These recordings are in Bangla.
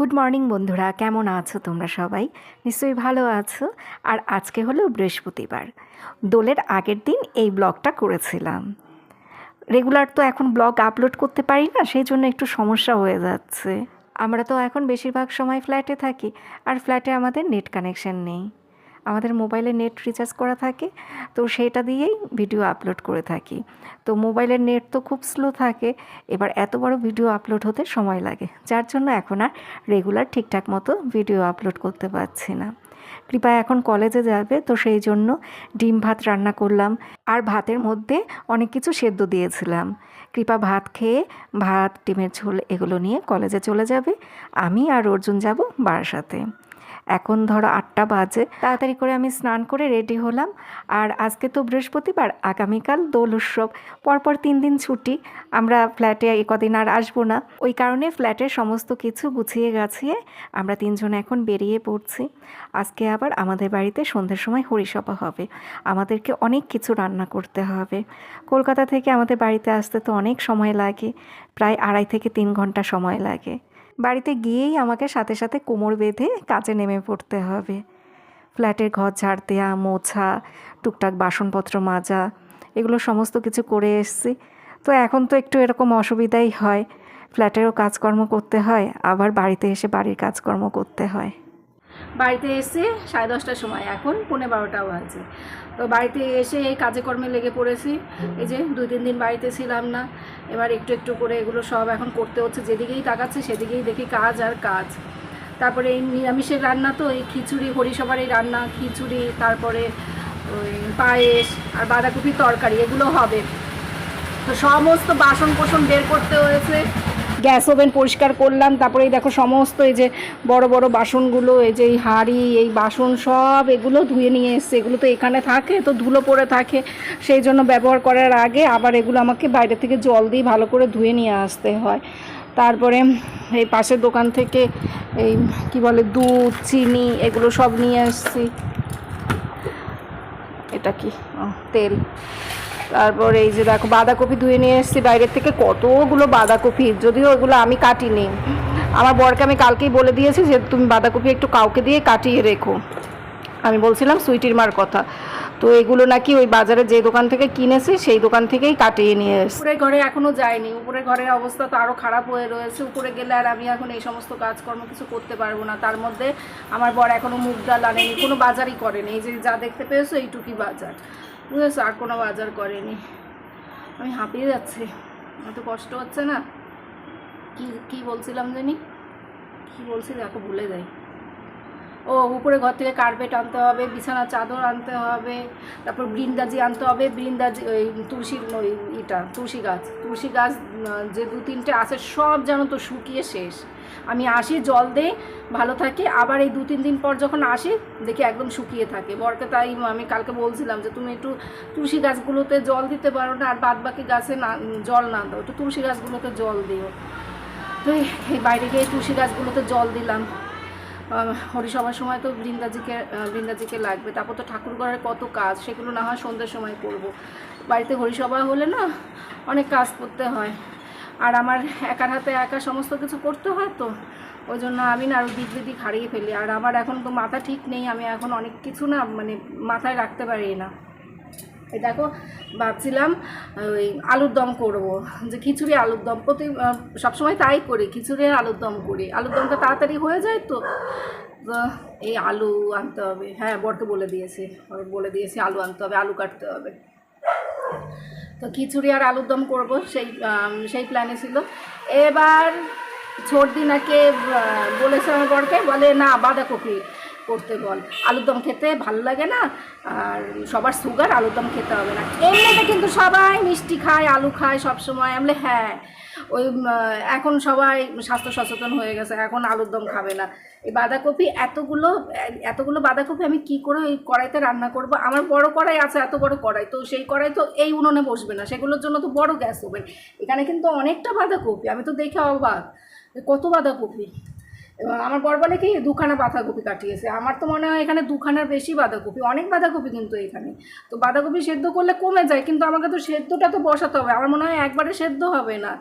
গুড মর্নিং বন্ধুরা, কেমন আছো তোমরা সবাই? নিশ্চয়ই ভালো আছো। আর আজকে হলো বৃহস্পতিবার। দোলের আগের দিন এই ব্লগটা করেছিলাম। রেগুলার তো এখন ব্লগ আপলোড করতে পারি না, সেই জন্য একটু সমস্যা হয়ে যাচ্ছে। আমরা তো এখন বেশিরভাগ সময় ফ্ল্যাটে থাকি, আর ফ্ল্যাটে আমাদের নেট কানেকশন নেই। আমাদের মোবাইলে নেট রিচার্জ করা থাকে। তো সেটা দিয়েই ভিডিও আপলোড করে থাকি। তো মোবাইলের নেট তো খুব স্লো থাকে, এবার এত বড় ভিডিও আপলোড হতে সময় লাগে। যার জন্য এখন আর রেগুলার ঠিকঠাক মতো ভিডিও আপলোড করতে পারছি না। কৃপা এখন কলেজে যাবে, তো সেই জন্য ডিম ভাত রান্না করলাম। আর ভাতের মধ্যে অনেক কিছু সেদ্ধ দিয়েছিলাম। কৃপা ভাত খেয়ে ভাত, ডিমের ঝোল এগুলো নিয়ে কলেজে চলে যাবে। আমি আর অর্জুন যাব বারাসাতে। এখন ধরো আটটা বাজে, তাড়াতাড়ি করে আমি স্নান করে রেডি হলাম। আর আজকে তো বৃহস্পতিবার, আগামীকাল দোল উৎসব। পরপর তিন দিন ছুটি, আমরা ফ্ল্যাটে এ কদিন আর আসব না। ওই কারণে ফ্ল্যাটের সমস্ত কিছু গুছিয়ে গাছিয়ে আমরা তিনজন এখন বেরিয়ে পড়ছি। আজকে আবার আমাদের বাড়িতে সন্ধ্যের সময় হরিসভা হবে। আমাদেরকে অনেক কিছু রান্না করতে হবে। কলকাতা থেকে আমাদের বাড়িতে আসতে তো অনেক সময় লাগে, প্রায় আড়াই থেকে তিন ঘণ্টা সময় লাগে। বাড়িতে গিয়েই আমাকে সাথে সাথে কোমর বেঁধে কাজে নেমে পড়তে হবে। ফ্ল্যাটের ঘর ঝাড় দেওয়া মোছা, টুকটাক বাসনপত্র মাজা, এগুলো সমস্ত কিছু করে এসছি। তো এখন তো একটু এরকম অসুবিধাই হয়। ফ্ল্যাটেরও কাজকর্ম করতে হয়, আবার বাড়িতে এসে বাড়ির কাজকর্ম করতে হয়। বাড়িতে এসে সাড়ে দশটার সময়, এখন পৌনে বারোটাও আছে। তো বাড়িতে এসে এই কাজে কর্মে লেগে পড়েছি। এই যে দুই তিন দিন বাড়িতে ছিলাম না। এবার একটু একটু করে এগুলো সব এখন করতে হচ্ছে। যেদিকেই তাকাচ্ছে সেদিকেই দেখি কাজ আর কাজ। তারপরে এই নিরামিষের রান্না তো, এই খিচুড়ি হরিসভার এই রান্না, খিচুড়ি, তারপরে ওই পায়েস আর বাঁধাকপির তরকারি, এগুলো হবে। তো সমস্ত বাসন কোসন বের করতে হয়েছে। গ্যাস ওভেন পরিষ্কার করলাম, তারপরে এই দেখো সমস্ত এই যে বড় বড় বাসনগুলো, এই যে এই হাঁড়ি, এই বাসন সব এগুলো ধুয়ে নিয়ে এসছে। এগুলো তো এখানে থাকে, তো ধুলো পড়ে থাকে। সেই জন্য ব্যবহার করার আগে আবার এগুলো আমাকে বাইরে থেকে জল দিয়ে ভালো করে ধুয়ে নিয়ে আসতে হয়। তারপরে এই পাশের দোকান থেকে এই কি বলে, দুধ, চিনি এগুলো সব নিয়ে আসছি এটা কি? তেল। তারপরে এই যে দেখো, বাঁধাকপি ধুয়ে নিয়ে এসেছি বাইরের থেকে। কতগুলো বাঁধাকপি, যদিও ওগুলো আমি কাটিনি। আমার বরকে আমি কালকেই বলে দিয়েছি যে, তুমি বাঁধাকপি একটু কাউকে দিয়ে কাটিয়ে রেখো। আমি বলছিলাম, সুইটির মার কথা। তো এগুলো নাকি ওই বাজারে যে দোকান থেকে কিনেছি, সেই দোকান থেকেই কাটিয়ে নিয়ে এসেছি। উপরে ঘরে এখনও যায়নি। উপরে ঘরের অবস্থা তো আরও খারাপ হয়ে রয়েছে। উপরে গেলে আর আমি এখন এই সমস্ত কাজকর্ম কিছু করতে পারব না। তার মধ্যে আমার বর এখনও মুগ ডাল আনেনি, কোনো বাজারই করেনি। এই যে যা দেখতে পেয়েছ এইটুকি বাজার। বুঝেছ আর কোনো বাজার করেনি। আমি হাঁপিয়ে যাচ্ছি। এত কষ্ট হচ্ছে না। কি কি বলছিলাম জানি? কি বলছি দেখো, ভুলে যাই। ও উপরে ঘর থেকে কার্পেট আনতে হবে বিছানা চাদর আনতে হবে, তারপর বৃন্দাজি আনতে হবে বৃন্দাজি ওই তুলসীর ওই ইটা, তুলসী গাছ তুলসী গাছ যে দু তিনটে আছে সব যেন তো শুকিয়ে শেষ। আমি আসি, জল দেই, ভালো থাকি, আবার এই দু তিন দিন পর যখন আসি, দেখি একদম শুকিয়ে থাকে। বরকে তাই আমি কালকে বলছিলাম যে, তুমি একটু তুলসী গাছগুলোতে জল দিতে পারো না, আর বাদ বাকি গাছে না, জল না দাও। একটু তুলসী গাছগুলোতে জল দিও। তো এই- বাইরে গিয়ে তুলসী গাছগুলোতে জল দিলাম। হরিসভার সময় তো বৃন্দাজিকে বৃন্দাজিকে লাগবে। তারপর তো ঠাকুর ঘরের কত কাজ, সেগুলো না হয় সন্ধ্যের সময় করব। বাড়িতে হরিসভা হলে না অনেক কাজ করতে হয়। আর আমার একার হাতে একা সমস্ত কিছু করতে হয় তো, ওই জন্য আমি না আরও দিক হারিয়ে ফেলি। আর আমার এখন তো মাথা ঠিক নেই, আমি এখন অনেক কিছু না মানে মাথায় রাখতে পারি না। দেখো, ভাবছিলাম ওই আলুর দম করব। যে খিচুড়ি আলুর দম, প্রতি সবসময় তাই করি খিচুড়ি আলুর দম করি। আলুর দমটা তাড়াতাড়ি হয়ে যায় তো এই আলু আনতে হবে। হ্যাঁ বরকে বলে দিয়েছি বলে দিয়েছি আলু আনতে হবে, আলু কাটতে হবে। তো খিচুড়ি আর আলুর দম করব, সেই সেই প্ল্যানে ছিল। এবার, ছোটদি নাকি বলেছে আমার বরকে, বলে, না, বাঁধাকপি। করতে বল। আলুর দম খেতে ভালো লাগে না? আর সবার সুগার, আলুর দম খেতে হবে না। এমনিতে কিন্তু সবাই মিষ্টি খায়, আলু খায় সব সময় আমি হ্যাঁ ওই এখন সবাই স্বাস্থ্য সচেতন হয়ে গেছে, এখন আলুর দম খাবে না। এই বাঁধাকপি এতগুলো এতগুলো বাঁধাকপি আমি কি করে ওই কড়াইতে রান্না করব? আমার বড় কড়াই আছে, এত বড় কড়াই। তো সেই কড়াই তো এই উনুনে বসবে না। সেগুলোর জন্য তো বড় গ্যাস ওভেন এখানে কিন্তু অনেকটা বাঁধাকপি। আমি তো দেখে অবাক। কত বাঁধাকপি? এবং আমার বর বলে কি, দুখানা বাঁধাকপি কাটিয়েছে। আমার তো মনে হয় এখানে দুখানার বেশি বাঁধাকপি, অনেক বাঁধাকপি কিন্তু এখানে। তো বাঁধাকপি সেদ্ধ করলে কমে যায়, কিন্তু আমাকে তো সেদ্ধটা তো বসাতে হবে। আমার মনে হয় একবারে সেদ্ধ হবে না।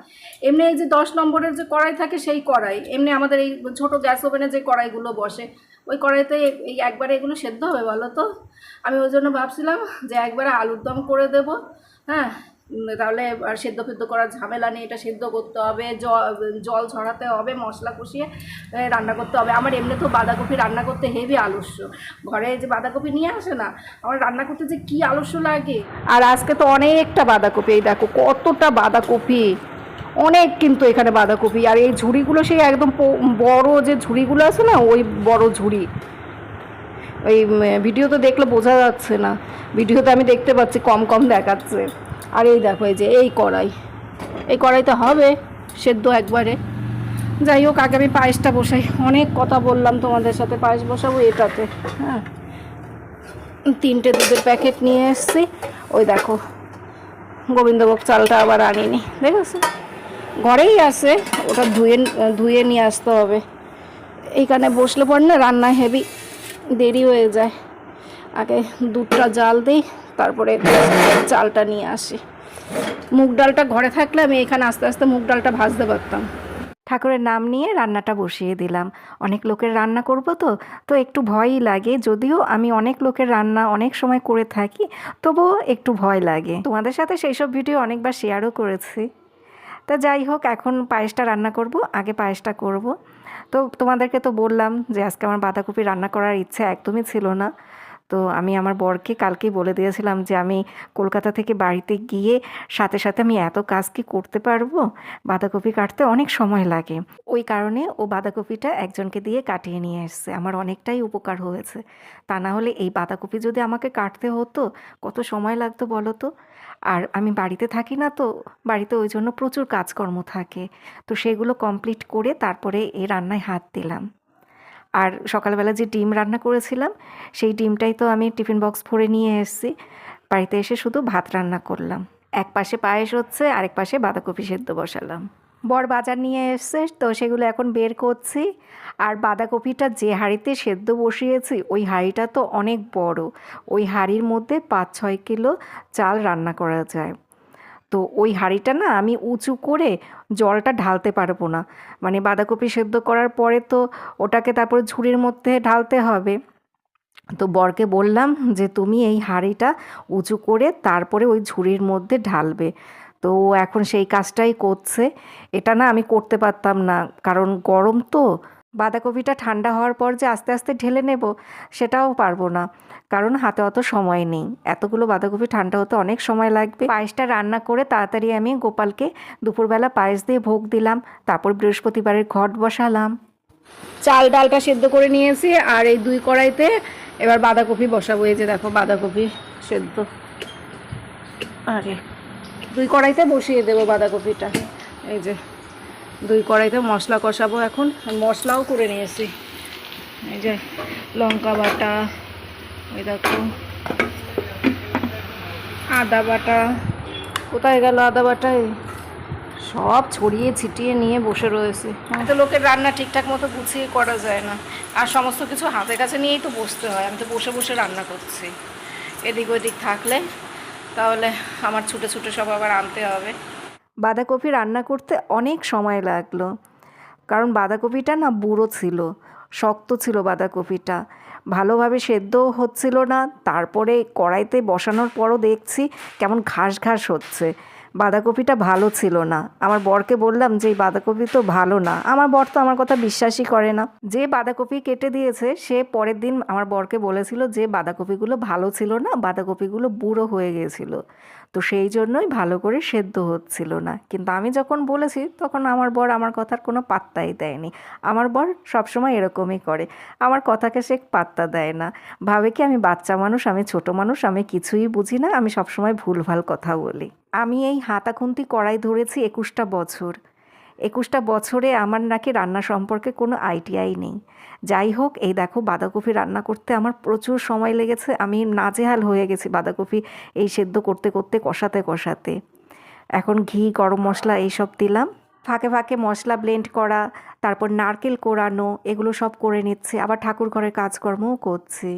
এমনি এই যে দশ নম্বরের যে কড়াই থাকে সেই কড়াই, এমনি আমাদের এই ছোট গ্যাস ওভেনে যে কড়াইগুলো বসে, ওই কড়াইতে এই একবারে এগুলো সেদ্ধ হবে বলো তো? আমি ওই জন্য ভাবছিলাম যে একবারে আলুর দম করে দেবো হ্যাঁ? তাহলে আর সেদ্ধ ফেদ্ধ করার ঝামেলা নেই, এটা সেদ্ধ করতে হবে, জল ছড়াতে হবে, মশলা কষিয়ে রান্না করতে হবে। আমার এমনি তো বাঁধাকপি রান্না করতে হেভি আলস্য। ঘরে যে বাঁধাকপি নিয়ে আসে না, আমার রান্না করতে যে কী আলস্য লাগে? আর আজকে তো অনেকটা বাঁধাকপি, এই দেখো কতটা বাঁধাকপি। অনেক কিন্তু এখানে বাঁধাকপি, আর এই ঝুড়িগুলো সেই একদম বড় যে ঝুড়িগুলো আছে না, ওই বড় ঝুড়ি। ওই ভিডিও তো দেখলে বোঝা যাচ্ছে না। ভিডিওতে আমি দেখতে পাচ্ছি, কম কম দেখাচ্ছে। আর এই দেখো, এই যে এই কড়াই। এই কড়াইতে হবে সেদ্ধ একবারে। যাই হোক, আগে আমি পায়েসটা বসাই। অনেক কথা বললাম তোমাদের সাথে, পায়েস বসাবো এটাতে হ্যাঁ? তিনটে দুধের প্যাকেট নিয়ে এসেছি। ওই দেখো, গোবিন্দভোগ চালটা আবার আনিনি, দেখেছ? ঘরেই আছে, ওটা ধুয়ে ধুয়ে নিয়ে আসতে হবে। এইখানে বসলে পর না, রান্না হেভি দেরি হয়ে যায়। আগে দুধটা জাল দিই তারপরে চালটা নিয়ে আসি। মুগ ডালটা ঘরে থাকলে আমি এখানে আস্তে আস্তে মুগ ডালটা ভাজতে পারতাম। ঠাকুরের নাম নিয়ে রান্নাটা বসিয়ে দিলাম। অনেক লোকের রান্না করব তো তো একটু ভয়ই লাগে। যদিও আমি অনেক লোকের রান্না অনেক সময় করে থাকি, তবুও একটু ভয় লাগে। তোমাদের সাথে সেই সব ভিডিও অনেকবার শেয়ারও করেছি। তা যাই হোক, এখন পায়েসটা রান্না করব, আগে পায়েসটা করব। তো তোমাদেরকে তো বললাম যে আজকে আমার বাঁধাকপি রান্না করার ইচ্ছে একদমই ছিল না। তো আমি আমার বরকে কালকেই বলে দিয়েছিলাম যে আমি কলকাতা থেকে বাড়িতে গিয়ে সাথে সাথে আমি এত কাজ কি করতে পারব? বাঁধাকপি কাটতে অনেক সময় লাগে। ওই কারণে ও বাঁধাকপিটা একজনকে দিয়ে কাটিয়ে নিয়ে এসছে। আমার অনেকটাই উপকার হয়েছে। তা না হলে এই বাঁধাকপি যদি আমাকে কাটতে হতো, কত সময় লাগতো বলো তো? আর আমি বাড়িতে থাকি না তো, বাড়িতে ওই জন্য প্রচুর কাজকর্ম থাকে। তো সেগুলো কমপ্লিট করে তারপরে এই রান্নায় হাত দিলাম। আর সকালবেলা যে ডিম রান্না করেছিলাম, সেই ডিমটাই তো আমি টিফিন বক্স ভরে নিয়ে এসেছি। বাড়িতে এসে শুধু ভাত রান্না করলাম। এক পাশে পায়েস হচ্ছে, আরেক পাশে বাঁধাকপি সেদ্ধ বসালাম। বর বাজার নিয়ে এসছে, তো সেগুলো এখন বের করছি। আর বাঁধাকপিটা যে হাঁড়িতে সেদ্ধ বসিয়েছি, ওই হাঁড়িটা তো অনেক বড়। ওই হাঁড়ির মধ্যে পাঁচ ছয় কিলো চাল রান্না করা যায়। তো ওই হাঁড়িটা না আমি উঁচু করে জলটা ঢালতে পারব না। মানে বাঁধাকপি সেদ্ধ করার পরে তো ওটাকে তারপরে ঝুড়ির মধ্যে ঢালতে হবে। তো বরকে বললাম যে, তুমি এই হাঁড়িটা উঁচু করে তারপরে ওই ঝুড়ির মধ্যে ঢালবে। তো এখন সেই কাজটাই করছে। এটা না আমি করতে পারতাম না, কারণ গরম তো। বাঁধাকপিটা ঠান্ডা হওয়ার পর যে আস্তে আস্তে ঢেলে নেব, সেটাও পারব না। কারণ হাতে অত সময় নেই। এতগুলো বাঁধাকপি ঠান্ডা হতে অনেক সময় লাগবে। পায়েসটা রান্না করে তাড়াতাড়ি আমি গোপালকে দুপুরবেলা পায়েস দিয়ে ভোগ দিলাম। তারপর বৃহস্পতিবারের ঘট বসালাম। চাল ডালটা সেদ্ধ করে নিয়েছি আর এই দুই কড়াইতে এবার বাঁধাকপি বসাবো। এই যে দেখো বাঁধাকপি সেদ্ধ। আরে দুই কড়াইতে বসিয়ে দেবো বাঁধাকপিটা। এই যে দুই কড়াইতে মশলা কষাবো এখন। মশলাও করে নিয়েছি। এই যে লঙ্কা বাটা, ওই দেখো। আদা বাটা। কোথায় গেল আদা বাটা? সব ছড়িয়ে ছিটিয়ে নিয়ে বসে রয়েছে। তো লোকের রান্না ঠিকঠাক মতো গুছিয়ে করা যায় না। আর সমস্ত কিছু হাতের কাছে নিয়েই তো বসতে হয়। আমি তো বসে বসে রান্না করছি। এদিক ওদিক থাকলে তাহলে আমার ছুটে ছুটে সব আবার আনতে হবে। বাঁধাকপি রান্না করতে অনেক সময় লাগল। কারণ বাঁধাকপিটা না বুড়ো ছিল, শক্ত ছিল বাঁধাকপিটা। ভালোভাবে সেদ্ধও হচ্ছিল না, তারপরে কড়াইতে বসানোর পরও দেখছি কেমন ঘাস ঘাস হচ্ছে। বাঁধাকপিটা ভালো ছিল না। আমার বরকে বললাম যে, এই বাঁধাকপি তো ভালো না। আমার বর তো আমার কথা বিশ্বাসই করে না। যে বাঁধাকপি কেটে দিয়েছে, সে পরের দিন আমার বরকে বলেছিল যে, বাঁধাকপিগুলো ভালো ছিল না, বাঁধাকপিগুলো বুড়ো হয়ে গেছিল। তো সেই জন্যই ভালো করে সেদ্ধ হচ্ছিল না। কিন্তু আমি যখন বলেছি, তখন আমার বর আমার কথার কোনো পাত্তাই দেয়নি। আমার বর সবসময় এরকমই করে। আমার কথাকে সে পাত্তা দেয় না। ভাবে কি আমি বাচ্চা মানুষ, আমি ছোট মানুষ, আমি কিছুই বুঝি না, আমি সবসময় ভুলভাল কথা বলি। আমি এই হাতাখুন্তি কড়াই ধরেছি একুশটা বছর। একুশটা বছরে আমার নাকি রান্না সম্পর্কে কোনো আইডিয়াই নেই। যাই হোক এই দেখো বাঁধাকপি রান্না করতে আমার প্রচুর সময় লেগেছে। আমি নাজেহাল হয়ে গেছি বাঁধাকপি এই সেদ্ধ করতে করতে, কষাতে কষাতে। এখন ঘি, গরম মশলা এইসব দিলাম। ফাঁকে ফাঁকে মশলা ব্লেন্ড করা, তারপর নারকেল কোরানো, এগুলো সব করে নিচ্ছে। আবার ঠাকুর ঘরের কাজকর্মও করছি।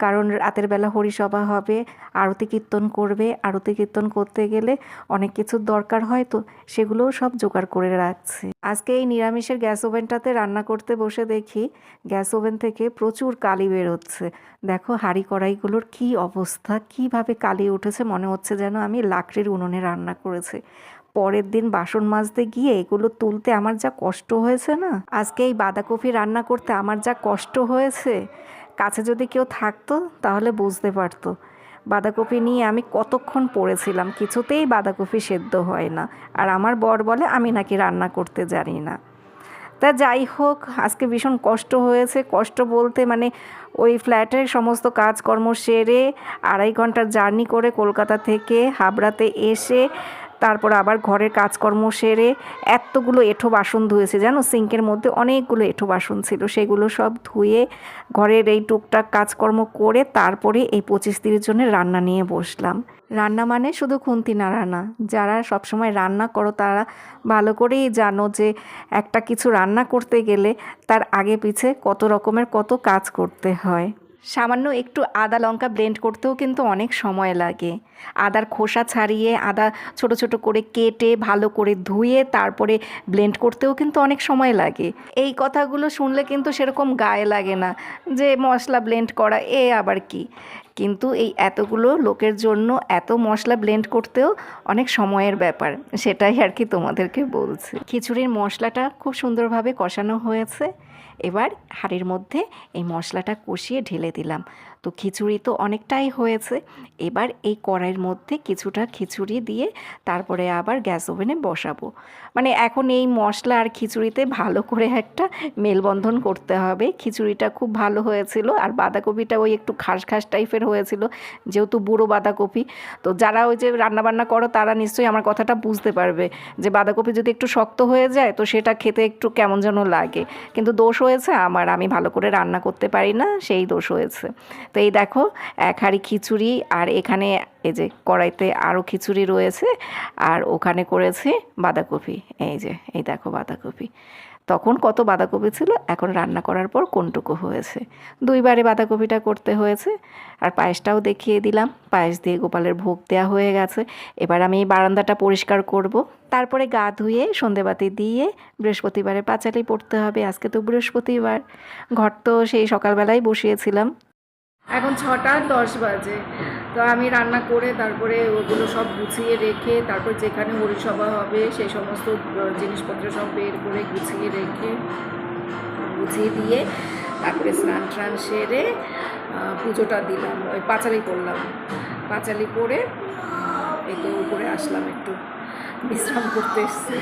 কারণ রাতের বেলা হরিসভা হবে, আরতি কীর্তন করবে। আরতি কীর্তন করতে গেলে অনেক কিছুর দরকার হয়, তো সেগুলোও সব জোগাড় করে রাখছে। আজকে এই নিরামিষের গ্যাস ওভেনটাতে রান্না করতে বসে দেখি, গ্যাস ওভেন থেকে প্রচুর কালি বেরোচ্ছে। দেখো হাঁড়ি কড়াইগুলোর কি অবস্থা, কীভাবে কালি উঠেছে মনে হচ্ছে যেন আমি লাকড়ির উনুনে রান্না করেছি। পরের দিন বাসন মাজতে গিয়ে এগুলো তুলতে আমার যা কষ্ট হয়েছে না? আজকে এই বাঁধাকপি রান্না করতে আমার যা কষ্ট হয়েছে কাছে যদি কেউ থাকতো, তাহলে বুঝতে পারতো। বাঁধাকপি নিয়ে আমি কতক্ষণ পড়েছিলাম, কিছুতেই বাঁধাকপি সেদ্ধ হয় না। আর আমার বর বলে, আমি নাকি রান্না করতে জানি না। তা যাই হোক, আজকে ভীষণ কষ্ট হয়েছে। কষ্ট বলতে মানে ওই ফ্ল্যাটের সমস্ত কাজকর্ম সেরে আড়াই ঘণ্টার জার্নি করে কলকাতা থেকে হাবড়াতে এসে তারপর আবার ঘরের কাজকর্ম সেরে এতগুলো এঁঠো বাসন ধুয়েছে, জানো? সিঙ্কের মধ্যে অনেকগুলো এঁঠো বাসন ছিল, সেগুলো সব ধুয়ে ঘরের এই টুকটাক কাজকর্ম করে তারপরে এই পঁচিশ তিরিশ জনের রান্না নিয়ে বসলাম। রান্না মানে শুধু খুন্তি না রান্না। যারা সবসময় রান্না করো, তারা ভালো করেই জানো যে একটা কিছু রান্না করতে গেলে তার আগে পিছে কত রকমের কত কাজ করতে হয়। সামান্য একটু আদা লঙ্কা ব্লেন্ড করতেও কিন্তু অনেক সময় লাগে। আদার খোসা ছাড়িয়ে, আদা ছোট ছোট করে কেটে, ভালো করে ধুয়ে, তারপরে ব্লেন্ড করতেও কিন্তু অনেক সময় লাগে। এই কথাগুলো শুনলে কিন্তু সেরকম গায়ে লাগে না যে, মশলা ব্লেন্ড করা, এ আবার কি? কিন্তু এই এতগুলো লোকের জন্য এত মশলা ব্লেন্ড করতেও অনেক সময়ের ব্যাপার, সেটাই আর কি তোমাদেরকে বলছি। খিচুড়ির মশলাটা খুব সুন্দরভাবে কষানো হয়েছে। এবার হাঁড়ির মধ্যে এই মশলাটা কষিয়ে ঢেলে দিলাম। তো খিচুড়ি তো অনেকটাই হয়েছে। এবার এই কড়াইয়ের মধ্যে কিছুটা খিচুড়ি দিয়ে তারপরে আবার গ্যাস ওভেনে বসাবো। মানে এখন এই মশলা আর খিচুড়িতে ভালো করে একটা মেলবন্ধন করতে হবে। খিচুড়িটা খুব ভালো হয়েছিল আর বাঁধাকপিটা ওই একটু খাস খাস টাইপের হয়েছিল, যেহেতু বুড়ো বাঁধাকপি। তো যারা ওই যে রান্নাবান্না করো তারা নিশ্চয়ই আমার কথাটা বুঝতে পারবে যে বাঁধাকপি যদি একটু শক্ত হয়ে যায় তো সেটা খেতে একটু কেমন যেন লাগে। কিন্তু দোষ হয়েছে আমার, আমি ভালো করে রান্না করতে পারি না, সেই দোষ হয়েছে। তো এই দেখো, এক হাঁড়ি খিচুড়ি আর এখানে এই যে কড়াইতে আরও খিচুড়ি রয়েছে আর ওখানে করেছে বাঁধাকপি। এই যে, এই দেখো বাঁধাকপি। তখন কত বাঁধাকপি ছিল? এখন রান্না করার পর কোনটুকু হয়েছে। দুইবারে বাঁধাকপিটা করতে হয়েছে। আর পায়েসটাও দেখিয়ে দিলাম। পায়েস দিয়ে গোপালের ভোগ দেওয়া হয়ে গেছে। এবার আমি এই বারান্দাটা পরিষ্কার করব। তারপরে গা ধুয়ে সন্ধেবাতি দিয়ে বৃহস্পতিবারে পাঁচালি পড়তে হবে। আজকে তো বৃহস্পতিবার। ঘর তো সেই সকালবেলায় বসিয়েছিলাম। এখন ছটা দশ বাজে। তো আমি রান্না করে তারপরে ওগুলো সব গুছিয়ে রেখে, তারপর যেখানে হরিসভা হবে সেই সমস্ত জিনিসপত্র সব বের করে গুছিয়ে রেখে, গুছিয়ে দিয়ে তারপরে স্নান টান সেরে পুজোটা দিলাম, ওই পাঁচালি করলাম। পাঁচালি করে এই উপরে আসলাম একটু। বিশ্রাম করতে এসছে।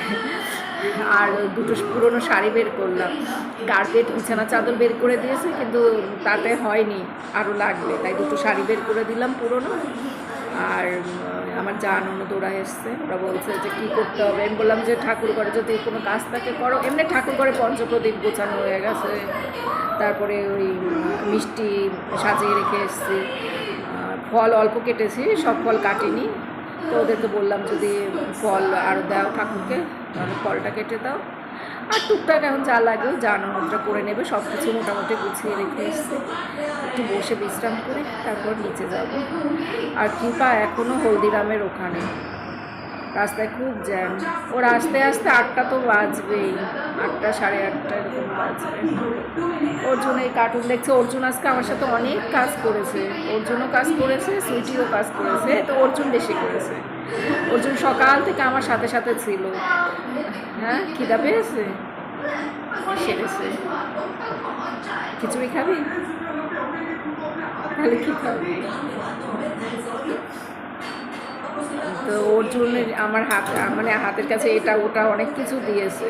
আর দুটো পুরনো শাড়ি বের করলাম। কার্পেট বিছানা, চাদর বের করে দিয়েছে, কিন্তু তাতে হয়নি আরও লাগবে। তাই দুটো শাড়ি বের করে দিলাম পুরনো। আর আমার যা ননদ ওরা এসছে। ওরা বলছে যে, কী করতে হবে? আমি বললাম যে, ঠাকুর ঘরে যদি কোনো কাজ থাকে, করো। এমনি ঠাকুর ঘরে পঞ্চপ্রদীপ গোছানো হয়ে গেছে। তারপরে ওই মিষ্টি সাজিয়ে রেখে এসেছি। ফল অল্প কেটেছি, সব ফল কাটিনি। তো ওদেরকে বললাম যদি ফল আরও দাও ঠাকুরকে, তাহলে ফলটা কেটে দাও। আর টুকটাক এখন যা লাগে যা ননদরা করে নেবে সব কিছু মোটামুটি গুছিয়ে রেখে এসছে। একটু বসে বিশ্রাম করে তারপর নিচে যাব। আর কৃপা এখনও হলদিরামের ওখানে। রাস্তায় খুব জ্যাম। ওর আস্তে আস্তে আটটা তো বাজবেই। আটটা সাড়ে আটটা এরকম বাজবে। অর্জুন এই কার্টুন দেখছে। অর্জুন আজকে আমার সাথে অনেক কাজ করেছে। অর্জুনও কাজ করেছে সুইটিও কাজ করেছে, তো অর্জুন বেশি করেছে। অর্জুন সকাল থেকে আমার সাথে সাথে ছিল। হ্যাঁ খিদা পেয়েছে? সেরেছে। খিচুড়ি খাবি? তাহলে কী খাবি? তো ওর জন্য আমার হাত মানে হাতের কাছে এটা ওটা অনেক কিছু দিয়েছে।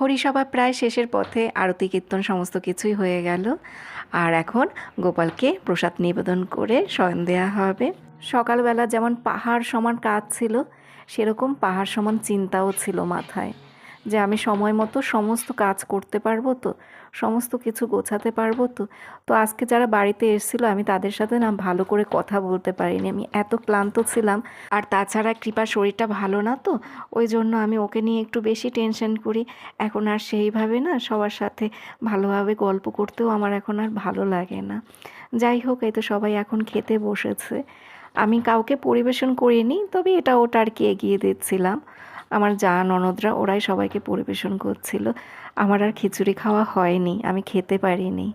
হরিসভা প্রায় শেষের পথে আরতি কীর্তন সমস্ত কিছুই হয়ে গেল। আর এখন গোপালকে প্রসাদ নিবেদন করে স্বয়ন দেওয়া হবে। সকালবেলা যেমন পাহাড় সমান কাজ ছিল, সেরকম পাহাড় সমান চিন্তাও ছিল মাথায়। যে আমি সময় মতো সমস্ত কাজ করতে পারব তো সমস্ত কিছু গোছাতে পারব তো? তো আজকে যারা বাড়িতে এসেছিল, আমি তাদের সাথে না ভালো করে কথা বলতে পারিনি। আমি এত ক্লান্ত ছিলাম। আর তাছাড়া কৃপার শরীরটা ভালো না তো? ওই জন্য আমি ওকে নিয়ে একটু বেশি টেনশন করি। এখন আর সেইভাবে না সবার সাথে ভালোভাবে গল্প করতেও আমার এখন আর ভালো লাগে না। যাই হোক, এই তো সবাই এখন খেতে বসেছে। আমি কাউকে পরিবেশন করিনি, তবে এটা ওটা আর কি এগিয়ে দিচ্ছিলাম। আমার যা ননদরা, ওরাই সবাইকে পরিবেশন করছিল। আমার আর খিচুড়ি খাওয়া হয়নি, আমি খেতে পারিনি।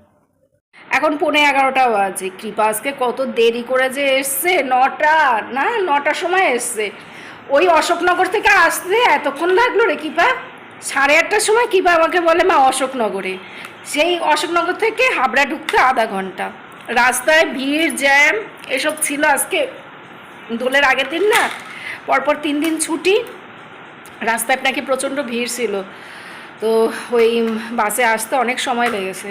এখন পৌনে এগারোটা বাজে, কৃপা আজকে কত দেরি করে যে এসছে, নটা, না, নটার সময় এসছে। ওই অশোকনগর থেকে আসতে এতক্ষণ লাগল রে কৃপা? সাড়ে আটটার সময় কৃপা আমাকে বলে, মা, অশোকনগরে। সেই অশোকনগর থেকে হাবড়া ঢুকতে আধা ঘণ্টা। রাস্তায় ভিড়, জ্যাম, এসব ছিল আজকে। দোলের আগের দিন না? পরপর তিন দিন ছুটি। রাস্তায় নাকি প্রচণ্ড ভিড় ছিল। তো ওই বাসে আসতে অনেক সময় লেগেছে।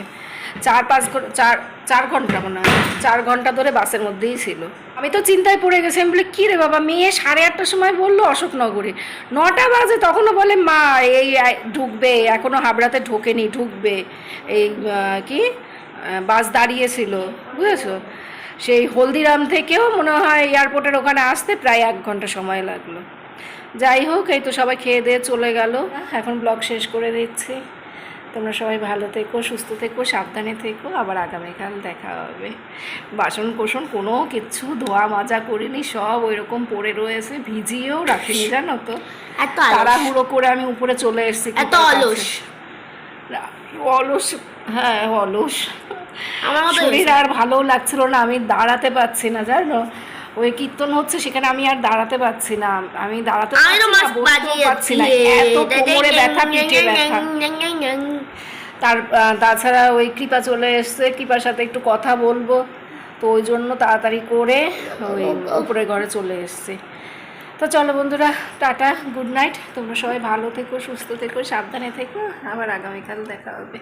চার পাঁচ চার চার ঘণ্টা মনে হয়। চার ঘণ্টা ধরে বাসের মধ্যেই ছিল। আমি তো চিন্তায় পড়ে গেছি। আমি বলি কী রে বাবা, মেয়ে সাড়ে আটটার সময় বলল অশোকনগরে। নটা বাজে তখনও বলে, মা, এই ঢুকবে। এখনও হাবড়াতে ঢোকেনি, ঢুকবে। এই কি? বাস দাঁড়িয়েছিল। বুঝেছ? সেই হলদিরাম থেকেও মনে হয় এয়ারপোর্টের ওখানে আসতে প্রায় এক ঘণ্টা সময় লাগল। যাই হোক এই তো সবাই খেয়ে দিয়ে চলে গেল। এখন ব্লগ শেষ করে দিচ্ছি। তোমরা সবাই ভালো থেকো সুস্থ থেকো সাবধানে থেকো। আবার আগামীকাল দেখা হবে। বাসন কোসন কোনো কিচ্ছু ধোয়া মাজা করিনি সব ওই রকম পড়ে রয়েছে ভিজিয়েও রাখিনি জানো তো? তাড়াহুড়ো করে আমি উপরে চলে এসেছি এত অলস। অলস হ্যাঁ অলস। আমার শরীর আর ভালো লাগছিল না আমি দাঁড়াতে পারছি না জানো? ওই কীর্তন হচ্ছে সেখানে আমি আর দাঁড়াতে পারছি না। আমি দাঁড়াতে পারছি না এত কোমরে ব্যথা পিঠে ব্যথা। তার তাছাড়া ওই কৃপা চলে এসছে। কৃপার সাথে একটু কথা বলব। তো ওই জন্য তাড়াতাড়ি করে ওই উপরের ঘরে চলে এসছে। তো চলো বন্ধুরা টাটা গুড নাইট। তোমরা সবাই ভালো থেকো সুস্থ থেকো সাবধানে থেকো। আবার আগামীকাল দেখা হবে।